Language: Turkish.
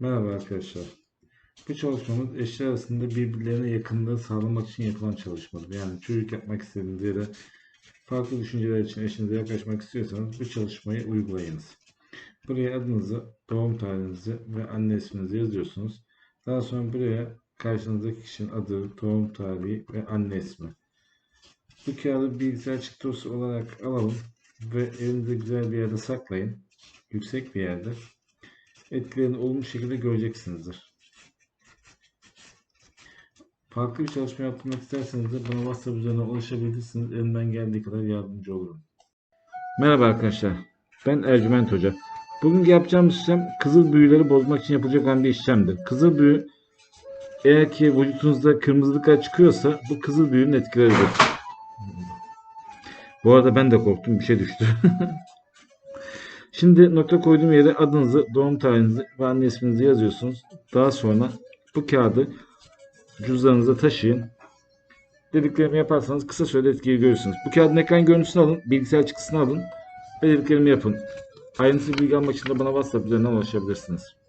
Merhaba arkadaşlar. Bu çalışmamız eşler arasında birbirlerine yakınlığı sağlamak için yapılan çalışmadır. Yani çocuk yapmak istediğiniz ya da farklı düşünceler için eşinize yaklaşmak istiyorsanız bu çalışmayı uygulayınız. Buraya adınızı, doğum tarihinizi ve anne isminizi yazıyorsunuz. Daha sonra buraya karşınızdaki kişinin adı, doğum tarihi ve anne ismi. Bu kağıdı bilgisayar çıktısı olarak alalım ve elinizde güzel bir yerde saklayın. Yüksek bir yerde etkilerini olumlu şekilde göreceksinizdir. Farklı bir çalışma yaptırmak isterseniz de bana WhatsApp üzerinden ulaşabilirsiniz. Elimden geldiği kadar yardımcı olurum. Merhaba arkadaşlar. Ben Ercüment Hoca. Bugün yapacağımız işlem kızıl büyüleri bozmak için yapılacak olan bir işlemdir. Kızıl büyü eğer ki vücudunuzda kırmızılıklar çıkıyorsa bu kızıl büyünün etkileridir. Bu arada ben de korktum. Bir şey düştü. Şimdi nokta koyduğum yere adınızı, doğum tarihinizi ve anne isminizi yazıyorsunuz. Daha sonra bu kağıdı cüzdanınıza taşıyın. Dediklerimi yaparsanız kısa sürede etkiyi görürsünüz. Bu kağıdın ekran görüntüsünü alın, bilgisayar çıktısını alın ve dediklerimi yapın. Ayrıntılı bilgi almak için de bana WhatsApp üzerinden ulaşabilirsiniz.